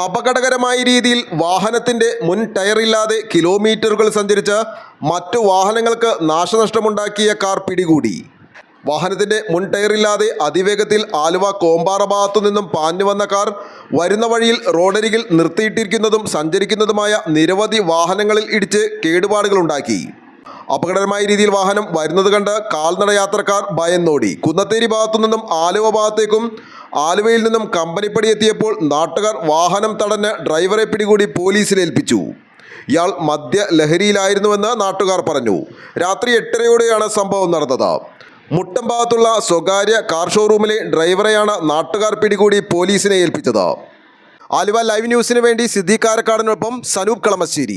അപകടകരമായ രീതിയിൽ വാഹനത്തിന്റെ മുൻ ടയറില്ലാതെ കിലോമീറ്ററുകൾ സഞ്ചരിച്ച് മറ്റു വാഹനങ്ങൾക്ക് നാശനഷ്ടമുണ്ടാക്കിയ കാർ പിടികൂടി. വാഹനത്തിന്റെ മുൻ ടയറില്ലാതെ അതിവേഗത്തിൽ ആലുവ കോമ്പാറ ഭാഗത്തു നിന്നും പാഞ്ഞു വന്ന കാർ വരുന്ന വഴിയിൽ റോഡരികിൽ നിർത്തിയിട്ടിരിക്കുന്നതും സഞ്ചരിക്കുന്നതുമായ നിരവധി വാഹനങ്ങളിൽ ഇടിച്ച് കേടുപാടുകളുണ്ടാക്കി അപകടകരമായ രീതിയിൽ വാഹനം വരുന്നത് കണ്ട് കാൽനട യാത്രക്കാർ ഭയന്നോടി. കുന്നത്തേരി ഭാഗത്തു നിന്നും ആലുവ ഭാഗത്തേക്കും ആലുവയിൽ നിന്നും കമ്പനിപ്പടി എത്തിയപ്പോൾ നാട്ടുകാർ വാഹനം തടഞ്ഞ് ഡ്രൈവറെ പിടികൂടി പോലീസിലേൽപ്പിച്ചു ഇയാൾ മദ്യ ലഹരിയിലായിരുന്നുവെന്ന് നാട്ടുകാർ പറഞ്ഞു. രാത്രി എട്ടരയോടെയാണ് സംഭവം നടന്നത്. മുട്ടം ഭാഗത്തുള്ള സ്വകാര്യ കാർ ഷോറൂമിലെ ഡ്രൈവറെയാണ് നാട്ടുകാർ പിടികൂടി പോലീസിനെ ഏൽപ്പിച്ചത്. ആലുവ ലൈവ് ന്യൂസിന് വേണ്ടി സിദ്ദീഖ് കാരക്കാടിനൊപ്പം സനൂപ് കളമശ്ശേരി.